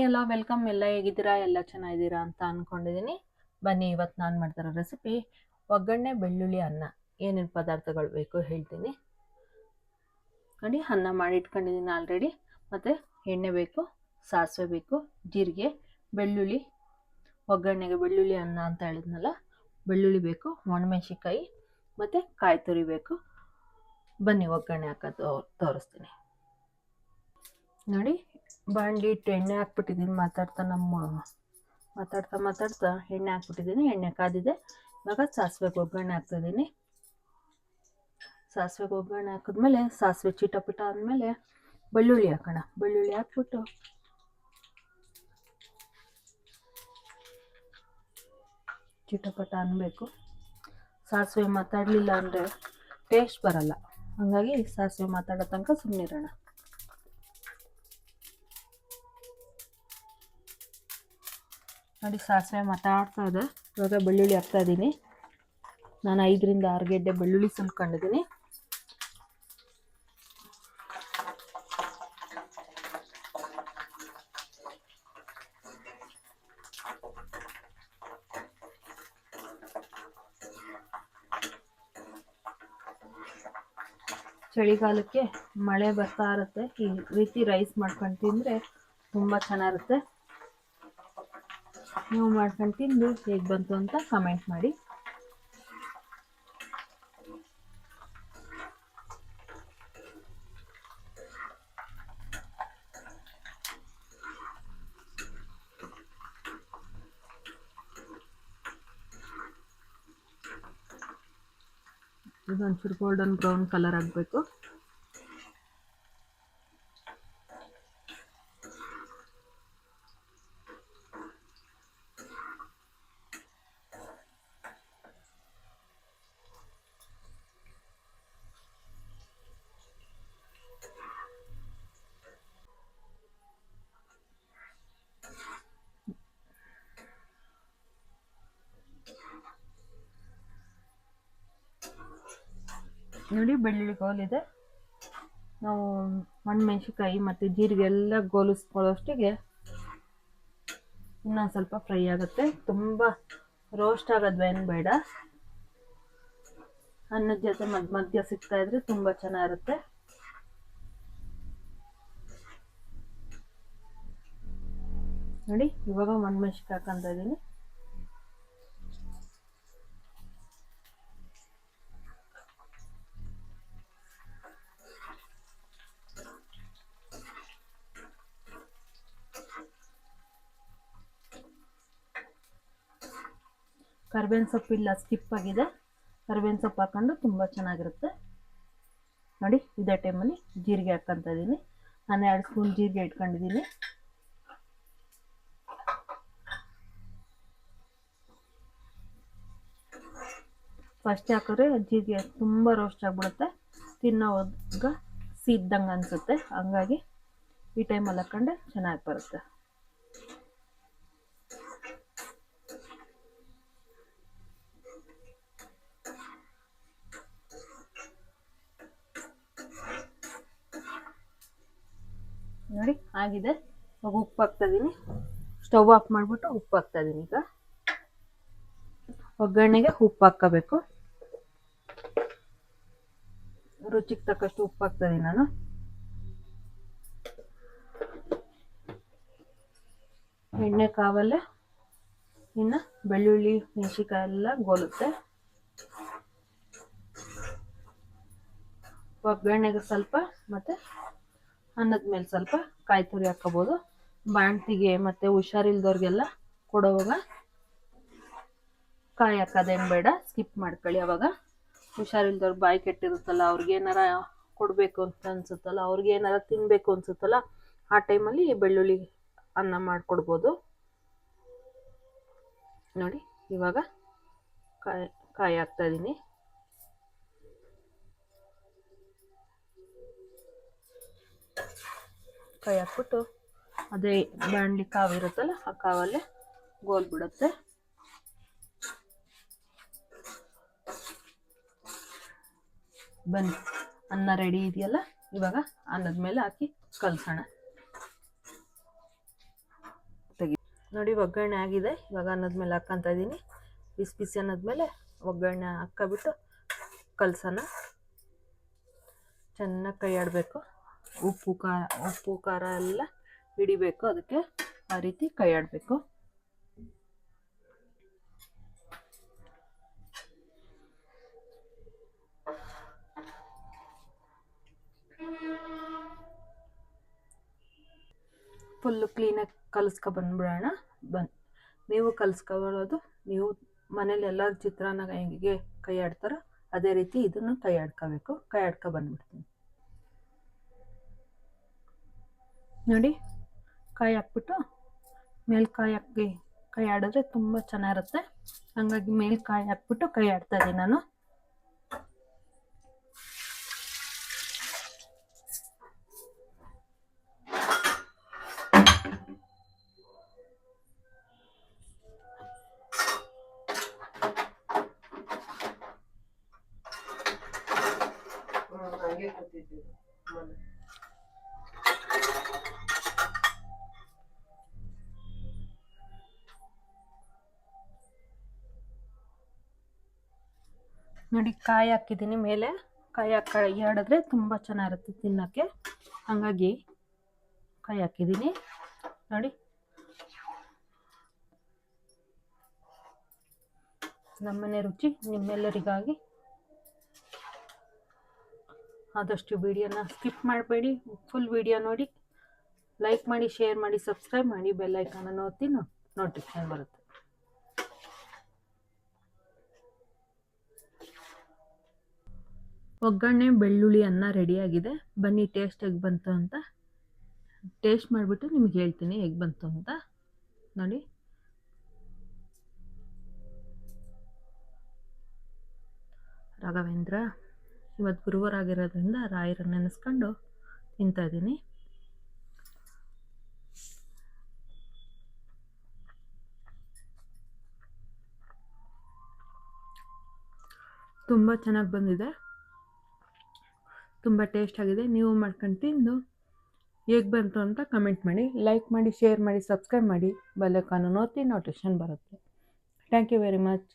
Hi ಎಲ್ಲ welcome ಎಲ್ಲ ಹೇಗಿದ್ದೀರಾ? ಎಲ್ಲ ಚೆನ್ನಾಗಿದ್ದೀರಾ ಅಂತ ಅಂದ್ಕೊಂಡಿದ್ದೀನಿ ಬನ್ನಿ ಇವತ್ತು ನಾನು ಮಾಡ್ತಿರೋ ರೆಸಿಪಿ ಒಗ್ಗರಣೆ, ಬೆಳ್ಳುಳ್ಳಿ, ಅನ್ನ. ಏನೇನು ಪದಾರ್ಥಗಳು ಬೇಕು ಹೇಳ್ತೀನಿ. ನೋಡಿ, ಅನ್ನ ಮಾಡಿ ಇಟ್ಕೊಂಡಿದ್ದೀನಿ ಆಲ್ರೆಡಿ ಮತ್ತು ಎಣ್ಣೆ ಬೇಕು, ಸಾಸಿವೆ ಬೇಕು, ಜೀರಿಗೆ, ಬೆಳ್ಳುಳ್ಳಿ, ಒಗ್ಗರಣೆಗೆ ಬೆಳ್ಳುಳ್ಳಿ, ಅನ್ನ ಅಂತ ಹೇಳಿದ್ನಲ್ಲ, ಬೆಳ್ಳುಳ್ಳಿ ಬೇಕು, ಒಣಮೆಣ್ಸಿನ್ಕಾಯಿ, ಮತ್ತು ಕಾಯಿ ತುರಿ ಬೇಕು. ಬನ್ನಿ, ಒಗ್ಗರಣೆ ಹಾಕೋದು ತೋರಿಸ್ತೀನಿ. ನೋಡಿ ಬಾಣಲಿ ಇಟ್ಟು ಎಣ್ಣೆ ಹಾಕ್ಬಿಟ್ಟಿದ್ದೀನಿ, ಮಾತಾಡ್ತಾ ನಮ್ಮ, ಮಾತಾಡ್ತಾ ಮಾತಾಡ್ತಾ ಎಣ್ಣೆ ಹಾಕ್ಬಿಟ್ಟಿದ್ದೀನಿ, ಎಣ್ಣೆ ಕಾದಿದೆ. ಇವಾಗ ಸಾಸಿವೆಗೆ ಒಗ್ಗರಣೆ ಹಾಕ್ತಿದ್ದೀನಿ. ಸಾಸಿವೆಗೆ ಒಗ್ಗರಣೆ ಹಾಕಿದ್ಮೇಲೆ, ಸಾಸಿವೆ ಚಿಟಪಿಟ ಆದಮೇಲೆ ಬೆಳ್ಳುಳ್ಳಿ ಹಾಕೋಣ. ಬೆಳ್ಳುಳ್ಳಿ ಹಾಕ್ಬಿಟ್ಟು ಚಿಟಪಟ ಅನ್ನಬೇಕು ಸಾಸಿವೆ ಮಾತಾಡಲಿಲ್ಲ ಅಂದರೆ ಟೇಸ್ಟ್ ಬರಲ್ಲ. ಹಾಗಾಗಿ ಸಾಸಿವೆ ಮಾತಾಡೋ ತನಕ ಸುಮ್ಮನಿರೋಣ ನೋಡಿ ಸಾಸಿವೆ ಮಾತಾಡ್ತಾ ಇದೆ. ಇವಾಗ ಬೆಳ್ಳುಳ್ಳಿ ಹಾಕ್ತಾ ಇದ್ದೀನಿ. ನಾನು ಐದರಿಂದ ಆರು ಗೆಡ್ಡೆ ಬೆಳ್ಳುಳ್ಳಿ ಸುಲ್ಕೊಂಡಿದ್ದೀನಿ. ಚಳಿಗಾಲಕ್ಕೆ ಮಳೆ ಬರ್ತಾ ಇರುತ್ತೆ. ಈ ರೀತಿ ರೈಸ್ ಮಾಡ್ಕೊಂಡು ತಿಂದರೆ ತುಂಬ ಚೆನ್ನಾಗಿರುತ್ತೆ. ನೀವು ಮಾಡ್ಕೊಂಡು ತಿಂದು ಹೇಗೆ ಬಂತು ಅಂತ ಕಮೆಂಟ್ ಮಾಡಿ. ಇದೊಂಚೂರು ಗೋಲ್ಡನ್ ಬ್ರೌನ್ ಕಲರ್ ಆಗಬೇಕು. ನೋಡಿ ಬೆಳ್ಳುಳ್ಳಿ ಕೋಲಿದೆ ನಾವು ಮೆಣಸಿನ್ಕಾಯಿ ಮತ್ತು ಜೀರಿಗೆ ಎಲ್ಲ ಗೋಲಿಸ್ಕೊಳ್ಳೋಷ್ಟಿಗೆ ಇನ್ನೊಂದು ಸ್ವಲ್ಪ ಫ್ರೈ ಆಗುತ್ತೆ. ತುಂಬ ರೋಸ್ಟ್ ಆಗೋದು ಬೇಡ. ಅನ್ನದ ಜೊತೆ ಮಧ್ಯ ಮಧ್ಯ ಸಿಗ್ತಾ ಇದ್ರೆ ತುಂಬ ಚೆನ್ನಾಗಿರುತ್ತೆ. ನೋಡಿ ಇವಾಗ ಒಣಮೆಣ್ಸಿನ್ಕಾಯಿ ಹಾಕೊಂತ ಇದ್ದೀನಿ ಕರ್ಬೇವಿನ ಸೊಪ್ಪು ಇಲ್ಲ ಸ್ಕಿಪ್ ಆಗಿದೆ. ಕರ್ಬೇವಿನ ಸೊಪ್ಪು ಹಾಕೊಂಡು ತುಂಬ ಚೆನ್ನಾಗಿರುತ್ತೆ. ನೋಡಿ, ಇದೇ ಟೈಮಲ್ಲಿ ಜೀರಿಗೆ ಹಾಕ್ಕೊಂತ ಇದ್ದೀನಿ. ನಾನು ಎರಡು ಸ್ಪೂನ್ ಜೀರಿಗೆ ಇಟ್ಕೊಂಡಿದ್ದೀನಿ. ಫಸ್ಟ್ ಹಾಕಿದ್ರೆ ಜೀರಿಗೆ ತುಂಬ ರೋಸ್ಟ್ ಆಗಿಬಿಡುತ್ತೆ. ತಿನ್ನೋವಾಗ ಸಿದ್ದಂಗೆ ಅನಿಸುತ್ತೆ. ಹಂಗಾಗಿ ಈ ಟೈಮಲ್ಲಿ ಹಾಕ್ಕೊಂಡೆ ಚೆನ್ನಾಗಿ ಬರುತ್ತೆ. ನೋಡಿ, ಆಗಿದೆ. ಇವಾಗ ಉಪ್ಪು ಹಾಕ್ತಾ ಇದ್ದೀನಿ ಸ್ಟವ್ ಆಫ್ ಮಾಡಿಬಿಟ್ಟು ಉಪ್ಪು ಹಾಕ್ತಾ ಇದ್ದೀನಿ ಈಗ. ಒಗ್ಗರಣೆಗೆ ಉಪ್ಪು ಹಾಕ್ಕೋಬೇಕು. ರುಚಿಗೆ ತಕ್ಕಷ್ಟು ಉಪ್ಪು ಹಾಕ್ತಾ ನಾನು. ಎಣ್ಣೆ ಕಾವಲ್ಲೇ. ಇನ್ನು ಬೆಳ್ಳುಳ್ಳಿ, ಮೆಣಸಿನ್ಕಾಯಿ ಎಲ್ಲ ಗೋಲುತ್ತೆ. ಒಗ್ಗರಣೆಗೆ ಸ್ವಲ್ಪ ಮತ್ತು ಅನ್ನದ ಮೇಲೆ ಸ್ವಲ್ಪ ಕಾಯಿ ತುರಿ ಹಾಕೋಬೋದು. ಬಾಣ್ತಿಗೆ ಮತ್ತು ಹುಷಾರಿಲ್ದವ್ರಿಗೆಲ್ಲ ಕೊಡೋವಾಗ ಕಾಯಿ ಹಾಕೋದೇನು ಬೇಡ ಸ್ಕಿಪ್ ಮಾಡ್ಕೊಳ್ಳಿ ಅವಾಗ. ಹುಷಾರಿಲ್ದವ್ರು ಬಾಯಿ ಕೆಟ್ಟಿರುತ್ತಲ್ಲ, ಅವ್ರಿಗೆ ಏನಾರ ಕೊಡಬೇಕು ಅಂತ ಅನ್ಸುತ್ತಲ್ಲ, ಅವ್ರಿಗೆ ಏನಾರ ತಿನ್ನಬೇಕು ಅನ್ಸುತ್ತಲ್ಲ, ಆ ಟೈಮಲ್ಲಿ ಬೆಳ್ಳುಳ್ಳಿ ಅನ್ನ ಮಾಡಿಕೊಡ್ಬೋದು. ನೋಡಿ, ಇವಾಗ ಕಾಯಿ ಕಾಯಿ ಹಾಕ್ತಾ ಕಾಯಿ ಹಾಕ್ಬಿಟ್ಟು ಅದೇ ಬಾಣಲಿ ಕಾವು ಇರುತ್ತಲ್ಲ ಆ ಕಾವಲ್ಲೇ ಗೋಲ್ ಬಿಡುತ್ತೆ. ಬನ್ನಿ, ಅನ್ನ ರೆಡಿ ಇದೆಯಲ್ಲ? ಇವಾಗ ಅನ್ನದ ಮೇಲೆ ಹಾಕಿ ಕಲಸೋಣ. ನೋಡಿ, ಒಗ್ಗರಣೆ ಆಗಿದೆ. ಇವಾಗ ಅನ್ನದ ಮೇಲೆ ಹಾಕ್ಕೊಂತ ಇದ್ದೀನಿ. ಬಿಸಿ ಬಿಸಿ ಅನ್ನದ್ಮೇಲೆ ಒಗ್ಗರಣೆ ಹಾಕ್ಕೊಬಿಟ್ಟು ಕಲ್ಸೋಣ. ಚೆನ್ನಾಗಿ ಕೈ ಆಡಬೇಕು ಉಪ್ಪು ಖಾರ ಉಪ್ಪು, ಖಾರ ಎಲ್ಲ ಹಿಡಿಬೇಕು. ಅದಕ್ಕೆ ಆ ರೀತಿ ಕೈ ಫುಲ್ಲು ಕ್ಲೀನಾಗಿ ಕಲಿಸ್ಕೊ ಬಂದ್ಬಿಡೋಣ. ಬಂದು ನೀವು ಕಲಿಸ್ಕೊಬರೋದು ನೀವು ಮನೇಲಿ ಎಲ್ಲರ ಚಿತ್ರಾನ್ನ ಹೆಂಗೆ ಕೈ ಅದೇ ರೀತಿ ಇದನ್ನು ಕೈ ಆಡ್ಕೋಬೇಕು ಕೈ ಬಂದ್ಬಿಡ್ತೀನಿ. ನೋಡಿ, ಕಾಯಿ ಹಾಕ್ಬಿಟ್ಟು ಮೇಲೆ ಕಾಯಿ ಹಾಕಿ ಕೈ ಆಡಿದ್ರೆ ತುಂಬ ಚೆನ್ನಾಗಿರುತ್ತೆ. ಹಂಗಾಗಿ ಮೇಲೆ ಕಾಯಿ ಹಾಕ್ಬಿಟ್ಟು ಕೈ ಆಡ್ತಾ ಇದ್ದೀನಿ ನಾನು. ಹಂಗೆ ಕೂತಿದ್ದೀವಿ. ನೋಡಿ ಕಾಯಿ ಹಾಕಿದ್ದೀನಿ ಮೇಲೆ. ಕಾಯಿ ಹಾಕ ಎರಡಿದ್ರೆ ತುಂಬ ಚೆನ್ನಾಗಿರುತ್ತೆ ತಿನ್ನೋಕ್ಕೆ. ಹಾಗಾಗಿ ಕಾಯಿ ಹಾಕಿದ್ದೀನಿ. ನೋಡಿ. ನಮ್ಮನೆ ರುಚಿ ನಿಮ್ಮೆಲ್ಲರಿಗಾಗಿ. ಆದಷ್ಟು ವಿಡಿಯೋನ ಸ್ಕಿಪ್ ಮಾಡಬೇಡಿ. ಫುಲ್ ವಿಡಿಯೋ ನೋಡಿ. ಲೈಕ್ ಮಾಡಿ, ಶೇರ್ ಮಾಡಿ, ಸಬ್ಸ್ಕ್ರೈಬ್ ಮಾಡಿ, ಬೆಲ್ ನೋಡ್ತೀನಿ ನೋಟಿಫಿಕೇಶನ್ ಬರುತ್ತೆ. ಒಗ್ಗರಣೆ, ಬೆಳ್ಳುಳ್ಳಿ, ಅನ್ನ ರೆಡಿಯಾಗಿದೆ ಬನ್ನಿ ಟೇಸ್ಟ್ ಹೇಗೆ ಬಂತು ಅಂತ. ಟೇಸ್ಟ್ ಮಾಡಿಬಿಟ್ಟು ನಿಮ್ಗೆ ಹೇಳ್ತೀನಿ ಹೇಗೆ ಬಂತು ಅಂತ. ನೋಡಿ. ರಾಘವೇಂದ್ರ ಇವತ್ತು ಗುರುವಾರ ಆಗಿರೋದ್ರಿಂದ ರಾಯರ ನೆನೆಸ್ಕೊಂಡು ತಿಂತಾ ಇದ್ದೀನಿ. ತುಂಬ ಚೆನ್ನಾಗಿ ಬಂದಿದೆ. ತುಂಬ ಟೇಸ್ಟ್ ಆಗಿದೆ. ನೀವು ಮಾಡ್ಕೊಂಡು ತಿಂದು ಹೇಗೆ ಬಂತು ಅಂತ ಕಮೆಂಟ್ ಮಾಡಿ ಲೈಕ್ ಮಾಡಿ ಶೇರ್ ಮಾಡಿ ಸಬ್ಸ್ಕ್ರೈಬ್ ಮಾಡಿ. ಬಲೆ ಕಾನೂನು ಓದ್ತೀನಿ ನೋಟಿಫಿಕೇಶನ್ ಬರುತ್ತೆ. Thank you very much